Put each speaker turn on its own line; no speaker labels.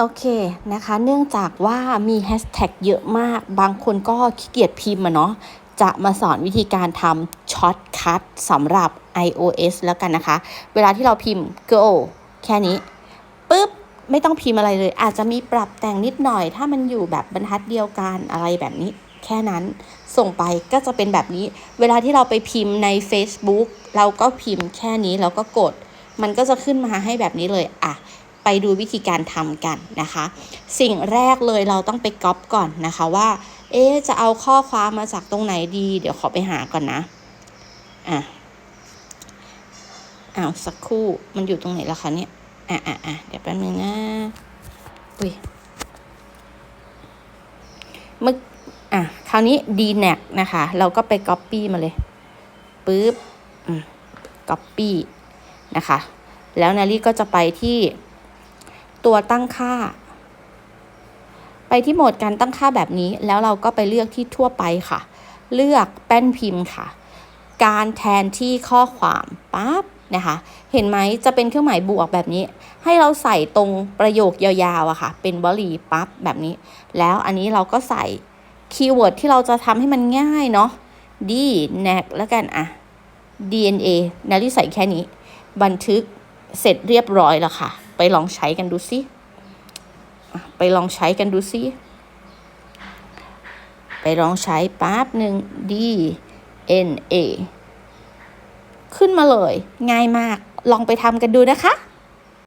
โอเคนะคะ เนื่องจากว่ามีแฮชแท็กเยอะมาก บางคนก็ขี้เกียจพิมพ์อะเนาะ จะมาสอนวิธีการทำช็อตคัทสำหรับ iOS แล้วกันนะคะ เวลาที่เราพิมพ์ go แค่นี้ปุ๊บ ไม่ต้องพิมพ์อะไรเลย อาจจะมีปรับแต่งนิดหน่อย ถ้ามันอยู่แบบบรรทัดเดียวกันอะไรแบบนี้ แค่นั้นส่งไปก็จะเป็นแบบนี้ เวลาที่เราไปพิมพ์ใน Facebook เราก็พิมพ์แค่นี้แล้วก็กด มันก็จะขึ้นมาให้แบบนี้เลยอะ ไปดูวิธีการทำกันนะคะ สิ่งแรกเลยเราต้องไปก๊อปก่อนนะคะว่า เอ๊จะเอาข้อความมาจากตรงไหนดี เดี๋ยวขอไปหาก่อนนะ อะอ้าวสักครู่มันอยู่ตรงไหนแล้วคะเนี่ย อะอะอะเดี๋ยวแป๊บนึงนะอุ้ยเมื่ออะคราวนี้ d n a c นะคะ เราก็ไป Copy มาเลยปึ๊บอืม Copy นะคะ แล้วนารีก็จะไปที่ ตัวตั้งค่า ไปที่โหมดการตั้งค่าแบบนี้ แล้วเราก็ไปเลือกที่ทั่วไปค่ะ เลือกแป้นพิมพ์ค่ะ การแทนที่ข้อความปั๊บนะคะ เห็นไหมจะเป็นเครื่องหมายบวกแบบนี้ ให้เราใส่ตรงประโยคยาวๆอะค่ะ เป็นวลีปั๊บแบบนี้ แล้วอันนี้เราก็ใส่คีย์เวิร์ดที่เราจะทำให้มันง่ายเนาะ d n a c แล้วกันอะ DNA นารีใส่แค่นี้ บันทึกเสร็จเรียบร้อยแล้วค่ะ ไปลองใช้กันดูสิไปลองใช้กันดูสิไปลองใช้ปั๊บหนึ่ง D N A ขึ้นมาเลย ง่ายมากลองไปทำกันดูนะคะ